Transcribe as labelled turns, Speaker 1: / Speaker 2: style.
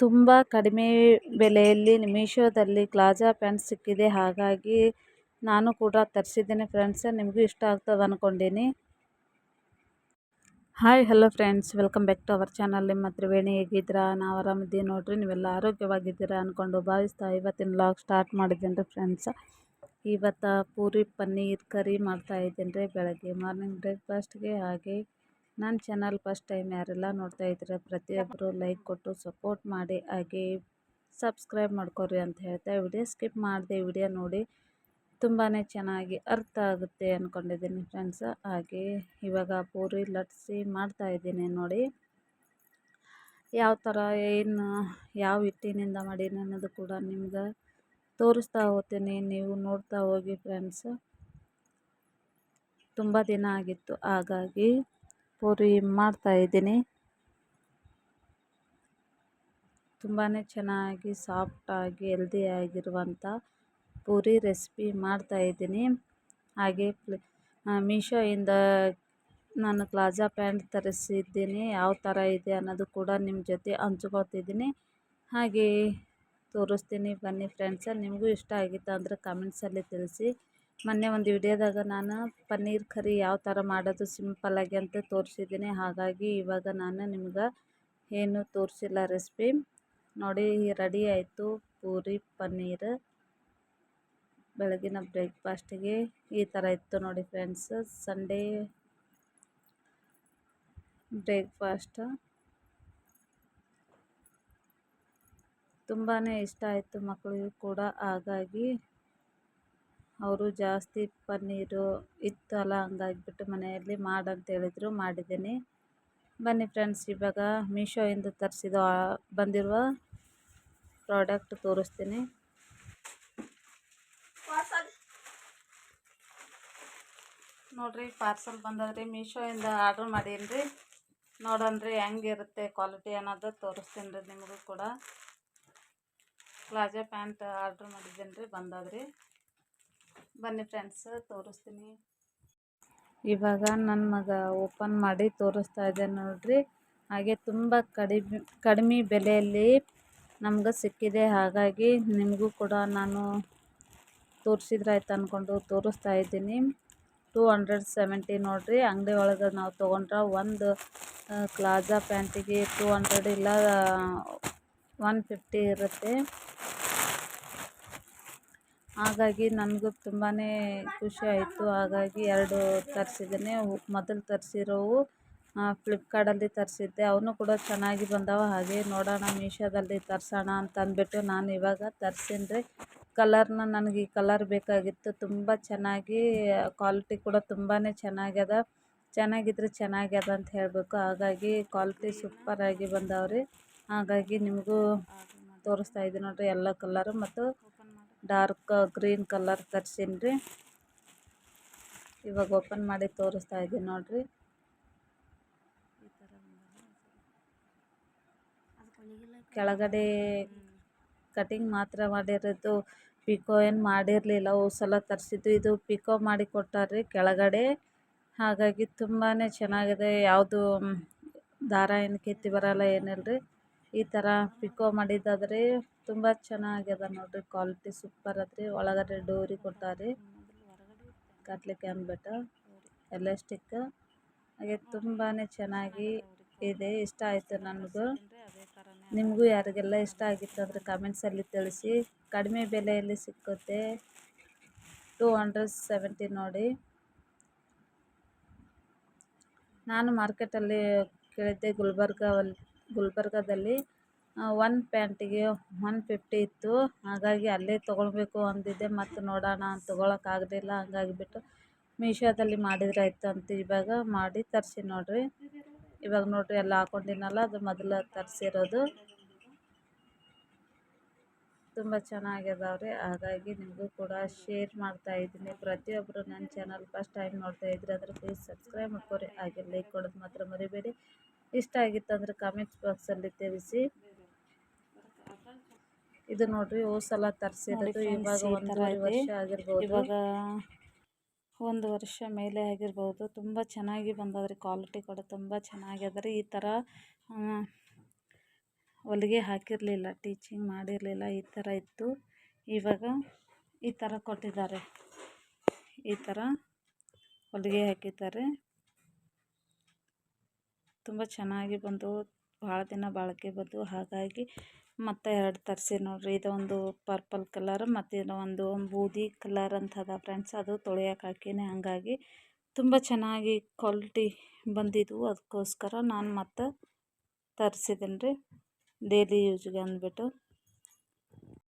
Speaker 1: ತುಂಬ ಕಡಿಮೆ ಬೆಲೆಯಲ್ಲಿ ಮೀಶೋದಲ್ಲಿ ಪ್ಲಾಜಾ ಪ್ಯಾಂಟ್ ಸಿಕ್ಕಿದೆ. ಹಾಗಾಗಿ ನಾನು ಕೂಡ ತರಿಸಿದ್ದೀನಿ ಫ್ರೆಂಡ್ಸ್. ನಿಮಗೂ ಇಷ್ಟ ಆಗ್ತದೆ ಅಂದ್ಕೊಂಡೀನಿ hi, hello friends. Welcome back to our channel. ನಿಮ್ಮ ತ್ರಿವೇಣಿ ಹೇಗಿದ್ದೀರಾ? ನಾವು ಆರಾಮಿದ್ದೀವಿ ನೋಡ್ರಿ. ನೀವೆಲ್ಲ ಆರೋಗ್ಯವಾಗಿದ್ದೀರಾ ಅಂದ್ಕೊಂಡು ಭಾವಿಸ್ತಾ ಇವತ್ತಿನ ಲಾಗ್ ಸ್ಟಾರ್ಟ್ ಮಾಡಿದ್ದೀನಿ ರೀ ಫ್ರೆಂಡ್ಸ್. ಇವತ್ತು ಪೂರಿ, ಪನ್ನೀರ್ ಕರಿ ಮಾಡ್ತಾ ಇದ್ದೀನಿ ರೀ ಬೆಳಗ್ಗೆ. ಮಾರ್ನಿಂಗ್ ಬ್ರೇಕ್ಫಾಸ್ಟ್ಗೆ ಹಾಗೆ ನನ್ನ ಚಾನಲ್ ಫಸ್ಟ್ ಟೈಮ್ ಯಾರೆಲ್ಲ ನೋಡ್ತಾ ಇದ್ದೀರಾ, ಪ್ರತಿಯೊಬ್ಬರು ಲೈಕ್ ಕೊಟ್ಟು ಸಪೋರ್ಟ್ ಮಾಡಿ, ಹಾಗೆ ಸಬ್ಸ್ಕ್ರೈಬ್ ಮಾಡ್ಕೊರಿ ಅಂತ ಹೇಳ್ತಾ ವಿಡಿಯೋ ಸ್ಕಿಪ್ ಮಾಡಿದೆ ವಿಡಿಯೋ ನೋಡಿ. ತುಂಬಾ ಚೆನ್ನಾಗಿ ಅರ್ಥ ಆಗುತ್ತೆ ಅಂದ್ಕೊಂಡಿದ್ದೀನಿ ಫ್ರೆಂಡ್ಸ್. ಹಾಗೆ ಇವಾಗ ಪೂರಿ ಲಟ್ಸಿ ಮಾಡ್ತಾಯಿದ್ದೀನಿ ನೋಡಿ. ಯಾವ ಥರ, ಏನು, ಯಾವ ಹಿಟ್ಟಿನಿಂದ ಮಾಡೀನಿ ಅನ್ನೋದು ಕೂಡ ನಿಮ್ಗೆ ತೋರಿಸ್ತಾ ಹೋಗ್ತೀನಿ. ನೀವು ನೋಡ್ತಾ ಹೋಗಿ ಫ್ರೆಂಡ್ಸ್. ತುಂಬ ದಿನ ಆಗಿತ್ತು, ಹಾಗಾಗಿ ಪೂರಿ ಮಾಡ್ತಾಯಿದ್ದೀನಿ ತುಂಬಾ ಚೆನ್ನಾಗಿ ಸಾಫ್ಟಾಗಿ ಹೆಲ್ದಿಯಾಗಿರುವಂಥ ಪೂರಿ ರೆಸಿಪಿ ಮಾಡ್ತಾಯಿದ್ದೀನಿ ಹಾಗೆ ಮೀಶೋಯಿಂದ ನಾನು ಪ್ಲಾಜಾ ಪ್ಯಾಂಟ್ ತರಿಸಿದ್ದೀನಿ. ಯಾವ ಥರ ಇದೆ ಅನ್ನೋದು ಕೂಡ ನಿಮ್ಮ ಜೊತೆ ಹಂಚ್ಕೊತಿದ್ದೀನಿ. ಹಾಗೆ ತೋರಿಸ್ತೀನಿ ಬನ್ನಿ ಫ್ರೆಂಡ್ಸ. ನಿಮಗೂ ಇಷ್ಟ ಆಗಿತ್ತು ಅಂದರೆ ಕಮೆಂಟ್ಸಲ್ಲಿ ತಿಳಿಸಿ. ಮೊನ್ನೆ ಒಂದು ವಿಡಿಯೋದಾಗ ನಾನು ಪನ್ನೀರ್ ಕರಿ ಯಾವ ಥರ ಮಾಡೋದು ಸಿಂಪಲ್ಲಾಗಿ ಅಂತ ತೋರಿಸಿದ್ದೀನಿ. ಹಾಗಾಗಿ ಇವಾಗ ನಾನು ನಿಮ್ಗೆ ಏನು ತೋರಿಸಿಲ್ಲ ರೆಸಿಪಿ. ನೋಡಿ, ರೆಡಿ ಆಯಿತು ಪೂರಿ, ಪನ್ನೀರ್. ಬೆಳಗಿನ ಬ್ರೇಕ್ಫಾಸ್ಟಿಗೆ ಈ ಥರ ಇತ್ತು ನೋಡಿ ಫ್ರೆಂಡ್ಸ್. Sunday breakfast. ತುಂಬಾ ಇಷ್ಟ ಆಯಿತು ಮಕ್ಕಳಿಗೂ ಕೂಡ. ಹಾಗಾಗಿ ಅವರು ಜಾಸ್ತಿ ಪನ್ನೀರು ಇತ್ತಲ್ಲ, ಹಂಗಾಗ್ಬಿಟ್ಟು ಮನೆಯಲ್ಲಿ ಮಾಡು ಅಂತೇಳಿದ್ರು ಮಾಡಿದ್ದೀನಿ. ಬನ್ನಿ ಫ್ರೆಂಡ್ಸ್ ಇವಾಗ ಮೀಶೋಯಿಂದ ತರಿಸಿದ, ಬಂದಿರುವ ಪ್ರಾಡಕ್ಟ್ ತೋರಿಸ್ತೀನಿ. ನೋಡಿರಿ ಪಾರ್ಸಲ್ ಬಂದದ್ರಿ. ಮೀಶೋಯಿಂದ ಆರ್ಡ್ರ್ ಮಾಡೀನಿ ರೀ ನೋಡೋಣ್ರಿ ಹೆಂಗಿರುತ್ತೆ ಕ್ವಾಲಿಟಿ ಅನ್ನೋದು ತೋರಿಸ್ತೀನಿ ರೀ ನಿಮಗೂ ಕೂಡ. ಪ್ಲಾಜೋ ಪ್ಯಾಂಟ್ ಆರ್ಡ್ರ್ ಮಾಡಿದ್ದೀನಿ ರೀ ಬಂದದ್ರಿ. ಬನ್ನಿ ಫ್ರೆಂಡ್ಸ್ ತೋರಿಸ್ತೀನಿ. ಇವಾಗ ನನ್ನ ಮಗ ಓಪನ್ ಮಾಡಿ ತೋರಿಸ್ತಾ ಇದ್ದೆ ನೋಡ್ರಿ. ಹಾಗೆ ತುಂಬ ಕಡಿಮೆ ಕಡಿಮೆ ಬೆಲೆಯಲ್ಲಿ ನಮ್ಗೆ ಸಿಕ್ಕಿದೆ. ಹಾಗಾಗಿ ನಿಮಗೂ ಕೂಡ ನಾನು ತೋರಿಸಿದ್ರಾಯ್ತು ಅಂದ್ಕೊಂಡು ತೋರಿಸ್ತಾ ಇದ್ದೀನಿ. ಟೂ ಹಂಡ್ರೆಡ್ ಸೆವೆಂಟಿ ನೋಡಿರಿ. ಅಂಗಡಿ ಒಳಗೆ ನಾವು ತೊಗೊಂಡ್ರೆ ಒಂದು ಕ್ಲಾಜಾ ಪ್ಯಾಂಟಿಗೆ ಟೂ ಹಂಡ್ರೆಡ್ ಇಲ್ಲ ಒನ್ ಫಿಫ್ಟಿ ಇರುತ್ತೆ. ಹಾಗಾಗಿ ನನಗೂ ತುಂಬಾ ಖುಷಿ ಆಯಿತು. ಹಾಗಾಗಿ ಎರಡು ತರಿಸಿದ್ದೀನಿ. ಮೊದಲು ತರಿಸಿರೋವು ಫ್ಲಿಪ್ಕಾರ್ಟಲ್ಲಿ ತರಿಸಿದ್ದೆ. ಅವನು ಕೂಡ ಚೆನ್ನಾಗಿ ಬಂದವ. ಹಾಗೆ ನೋಡೋಣ ಮೀಶೋದಲ್ಲಿ ತರಿಸೋಣ ಅಂತ ಅಂದ್ಬಿಟ್ಟು ನಾನು ಇವಾಗ ತರ್ಸೀನಿ ರೀ. ಕಲರ್ನ ನನಗೆ ಈ ಕಲರ್ ಬೇಕಾಗಿತ್ತು. ತುಂಬ ಚೆನ್ನಾಗಿ ಕ್ವಾಲಿಟಿ ಕೂಡ ತುಂಬಾ ಚೆನ್ನಾಗ್ಯದ. ಚೆನ್ನಾಗಿದ್ರೆ ಚೆನ್ನಾಗ್ಯದ ಅಂತ ಹೇಳಬೇಕು. ಹಾಗಾಗಿ ಕ್ವಾಲಿಟಿ ಸೂಪರಾಗಿ ಬಂದವ್ರಿ. ಹಾಗಾಗಿ ನಿಮಗೂ ತೋರಿಸ್ತಾ ಇದ್ದೀನಿ ನೋಡಿರಿ ಎಲ್ಲ ಕಲರು ಮತ್ತು ಡಾರ್ಕ್ ಗ್ರೀನ್ ಕಲರ್ ತರ್ಸೀನಿ ರೀ. ಇವಾಗ ಓಪನ್ ಮಾಡಿ ತೋರಿಸ್ತಾ ಇದ್ದೀನಿ ನೋಡಿರಿ. ಕೆಳಗಡೆ ಕಟಿಂಗ್ ಮಾತ್ರ ಮಾಡಿರೋದು. ಪಿಕೋ ಏನು ಮಾಡಿರಲಿಲ್ಲ ಸಲ ತರಿಸಿದ್ದು. ಇದು ಪಿಕೋ ಮಾಡಿ ಕೊಟ್ಟಾರ್ರಿ ಕೆಳಗಡೆ. ಹಾಗಾಗಿ ತುಂಬಾ ಚೆನ್ನಾಗಿದೆ. ಯಾವುದು ದಾರ ಏನು ಕಿತ್ತಿ ಬರೋಲ್ಲ ಏನಿಲ್ಲ ರೀ ಈ ಥರ ಪಿಕೋ ಮಾಡಿದ್ದಾದ್ರೆ ತುಂಬ ಚೆನ್ನಾಗ್ಯದ ನೋಡಿರಿ ಕ್ವಾಲಿಟಿ ಸೂಪರ್ ಅದ್ರಿ. ಒಳಗಡೆ ಡೋರಿ ಕೊಟ್ಟಾರಿ ಕಟ್ಲಿಕ್ಕೆ ಅಂದ್ಬಿಟ್ಟು ಎಲಾಸ್ಟಿಕ್ ಹಾಗೆ ತುಂಬಾ ಚೆನ್ನಾಗಿ ಇದೆ. ಇಷ್ಟ ಆಯಿತು ನನಗೂ. ನಿಮಗೂ ಯಾರಿಗೆಲ್ಲ ಇಷ್ಟ ಆಗಿತ್ತು ಅಂದರೆ ಕಮೆಂಟ್ಸಲ್ಲಿ ತಿಳಿಸಿ. ಕಡಿಮೆ ಬೆಲೆಯಲ್ಲಿ ಸಿಕ್ಕುತ್ತೆ. ಟೂ ಹಂಡ್ರೆಡ್ ಸೆವೆಂಟಿ ನೋಡಿ. ನಾನು ಮಾರ್ಕೆಟಲ್ಲಿ ಕೇಳಿದ್ದೆ ಗುಲ್ಬರ್ಗವಲ್ಲಿ ಗುಲ್ಬರ್ಗದಲ್ಲಿ ಒನ್ ಪ್ಯಾಂಟಿಗೆ ಒನ್ ಫಿಫ್ಟಿ ಇತ್ತು. ಹಾಗಾಗಿ ಅಲ್ಲೇ ತೊಗೊಳ್ಬೇಕು ಅಂದಿದ್ದೆ. ಮತ್ತು ನೋಡೋಣ ಅಂತ ಹಾಗಾಗಿ ಬಿಟ್ಟು ಮೀಶೋದಲ್ಲಿ ಮಾಡಿದ್ರೆ ಆಯ್ತು ಅಂತ ಇವಾಗ ಮಾಡಿ ತರಿಸಿ ನೋಡಿರಿ. ಇವಾಗ ನೋಡಿರಿ ಎಲ್ಲ ಹಾಕ್ಕೊಂಡಿನಲ್ಲ ಅದು ಮೊದಲು ತರಿಸಿರೋದು. ತುಂಬ ಚೆನ್ನಾಗಿದಾವ್ರಿ ಹಾಗಾಗಿ ನಿಮಗೂ ಕೂಡ ಶೇರ್ ಮಾಡ್ತಾ ಇದ್ದೀನಿ. ಪ್ರತಿಯೊಬ್ಬರು ನನ್ನ ಚಾನಲ್ ಫಸ್ಟ್ ಟೈಮ್ ನೋಡ್ತಾ ಇದ್ರೆ ಅದ್ರ ಪ್ಲೀಸ್ ಸಬ್ಸ್ಕ್ರೈಬ್ ಮಾಡ್ಕೊರಿ. ಹಾಗೆ ಲೈಕ್ ಕೊಡೋದು ಮಾತ್ರ ಮರಿಬೇಡಿ. ಇಷ್ಟ ಆಗಿತ್ತು ಅಂದರೆ ಕಾಮೆಂಟ್ಸ್ ಬಾಕ್ಸಲ್ಲಿ ತಿಳಿಸಿ. ಇದು ನೋಡ್ರಿ ಹೋದ ಸಲ ತರಿಸಿರೋದು. ಇವಾಗ ಒಂದೂವರೆ ವರ್ಷ ಆಗಿರ್ಬೋದು. ಇವಾಗ ಒಂದು ವರ್ಷ ಮೇಲೆ ಆಗಿರ್ಬೋದು. ತುಂಬ ಚೆನ್ನಾಗಿ ಬಂದದ್ರಿ ಕ್ವಾಲಿಟಿ ಕೂಡ ತುಂಬ ಚೆನ್ನಾಗಿದೆ ರೀ ಈ ಥರ ಹೊಲಿಗೆ ಹಾಕಿರಲಿಲ್ಲ ಟೀಚಿಂಗ್ ಮಾಡಿರಲಿಲ್ಲ ಈ ಥರ ಇತ್ತು. ಇವಾಗ ಈ ಥರ ಕೊಟ್ಟಿದ್ದಾರೆ. ಈ ಥರ ಹೊಲಿಗೆ ಹಾಕಿದ್ದಾರೆ. ತುಂಬ ಚೆನ್ನಾಗಿ ಬಂದವು ಭಾಳ ದಿನ ಬಾಳಿಕೆ ಬಂದವು ಹಾಗಾಗಿ ಮತ್ತೆ ಎರಡು ತರಿಸಿ ನೋಡಿರಿ. ಇದೊಂದು ಪರ್ಪಲ್ ಕಲರ್ ಮತ್ತು ಒಂದು ಬೂದಿ ಕಲರ್ ಅಂತದ ಫ್ರೆಂಡ್ಸ್ ಅದು ತೊಳೆಯೋಕೆ ಹಾಕಿನಿ. ಹಾಗಾಗಿ ತುಂಬ ಚೆನ್ನಾಗಿ ಕ್ವಾಲಿಟಿ ಬಂದಿದ್ವು. ಅದಕ್ಕೋಸ್ಕರ ನಾನು ಮತ್ತೆ ತರಿಸಿದ್ದೀನಿ ರೀ ಡೇಲಿ ಯೂಸ್ಗೆ ಅಂದ್ಬಿಟ್ಟು.